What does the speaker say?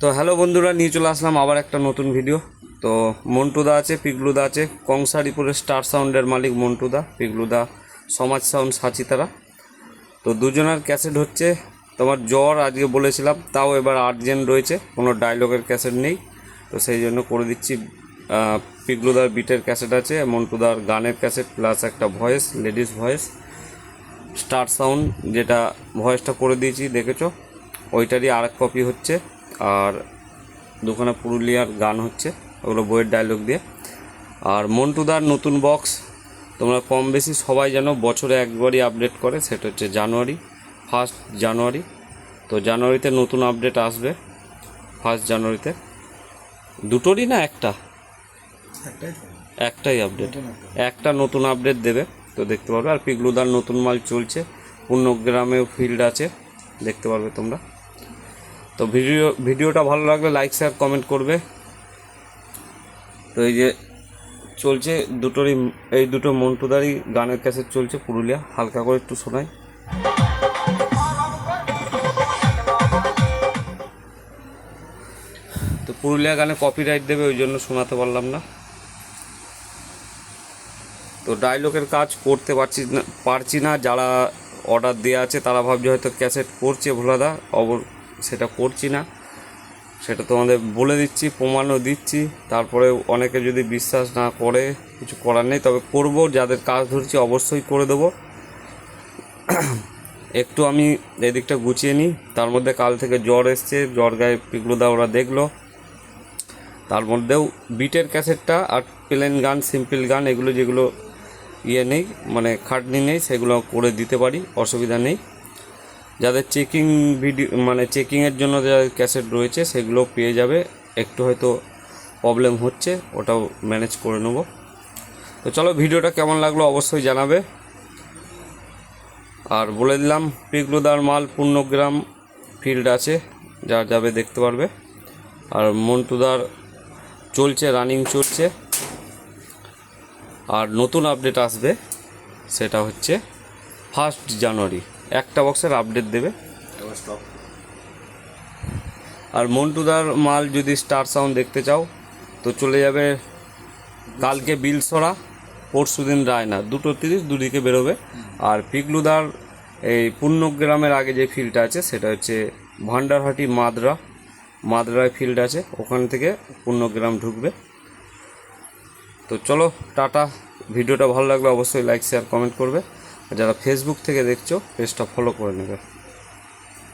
তো হ্যালো বন্ধুরা, নিয়ে চলে আসলাম আবার একটা নতুন ভিডিও তো মন্টুদা আছে, পিগলুদা আছে। কংসারিপুরের স্টার সাউন্ডের মালিক মন্টুদা, পিগলুদা, সমাজ সাউন্ড সাচিতারা। তো দুজনের ক্যাসেট হচ্ছে, তোমার জ্বর আজকে বলেছিলাম, তাও এবার আর্জেন্ট রয়েছে, কোনো ডায়লগের ক্যাসেট নেই। তো সেই জন্য করে দিচ্ছি পিগলুদার বিটের ক্যাসেট আছে, মন্টুদার গানের ক্যাসেট প্লাস একটা voice ladies voice star sound যেটা ভয়েসটা করে দিয়েছি, দেখেছ? ওইটারই আর এক কপি হচ্ছে। আর দুখানা পুরুলিয়ার গান হচ্ছে ওগুলো বইয়ের ডায়লগ দিয়ে। আর মন্টুদার নতুন বক্স তোমরা কম বেশি সবাই যেন বছরে একবারই আপডেট করে সেটা হচ্ছে জানুয়ারি ফার্স্ট জানুয়ারি। তো জানুয়ারিতে নতুন আপডেট আসবে ফার্স্ট জানুয়ারিতে। দুটোরই না একটা? একটাই আপডেট একটা নতুন আপডেট দেবে তো দেখতে পারবে। আর পিগলুদার নতুন মাল চলছে পূর্ণগ্রামেও ফিল্ড আছে দেখতে পারবে তোমরা। তো ভিডিও, ভিডিওটা ভালো লাগলে লাইক শেয়ার কমেন্ট করবে। তো এই যে চলছে দুটোরই, এই দুটো মন্টুদারই গানের ক্যাসেট চলছে পুরুলিয়া। হালকা করে একটু শোনাই। তো পুরুলিয়া গানে কপিরাইট দেবে, ওই জন্য শোনাতে পারলাম না। তো ডায়লগের কাজ করতে পারছি না পারছি না। যারা অর্ডার দেওয়া আছে, তারা ভাবছে হয়তো ক্যাসেট করছে ভোলাদা। অবর সেটা করছি না। সেটা তোমাদের বলে দিচ্ছি, প্রমাণও দিচ্ছি। তারপরে অনেকে যদি বিশ্বাস না করে, কিছু করার নেই, তবে করব, যাদের কাজ ধরছি অবশ্যই করে দেবো। একটু আমি এদিকটা গুছিয়ে নিই। তার মধ্যে কাল থেকে জ্বর এসছে, জ্বর গায়ে পিগলুদা ওরা দেখল। তার মধ্যেও বিটের ক্যাসেটটা আর প্লেন গান, সিম্পল গান, এগুলো যেগুলো ইয়ে নেই মানে খাটনি নেই, সেগুলো করে দিতে পারি, অসুবিধা নেই। যাদের চেকিং ভিডিও মানে চেকিংয়ের জন্য যাদের ক্যাসেট রয়েছে, সেগুলো পেয়ে যাবে। একটু হয়তো প্রবলেম হচ্ছে, ওটাও ম্যানেজ করে নেব। তো চলো ভিডিওটা কেমন লাগল অবশ্যই জানাবে। আর বলে দিলাম, পিগলুদার মাল পূর্ণগ্রাম ফিল্ড আছে, যা যাবে দেখতে পারবে। আর মন্টুদার চলছে রানিং চলছে। আর নতুন আপডেট আসবে, সেটা হচ্ছে ফার্স্ট জানুয়ারি একটা বক্সের আপডেট দেবে। আর মন্টুদার মাল যদি স্টার সাউন্ড দেখতে চাও তো চলে যাবে কালকে বিলসরা পরশু দিন রায়না। দুটো তিরিশ দুদিকে বেরোবে। আর পিগলুদার এই পূর্ণগ্রামের আগে যে ফিল্ডটা আছে সেটা হচ্ছে ভান্ডারহাটি মাদ্রা। মাদরায় ফিল্ড আছে ওখান থেকে পূর্ণগ্রাম ঢুকবে। তো চলো টাটা। ভিডিওটা ভালো লাগলে অবশ্যই লাইক শেয়ার কমেন্ট করবে। যারা ফেসবুক থেকে দেখছ পেজটা ফলো করে নেবে।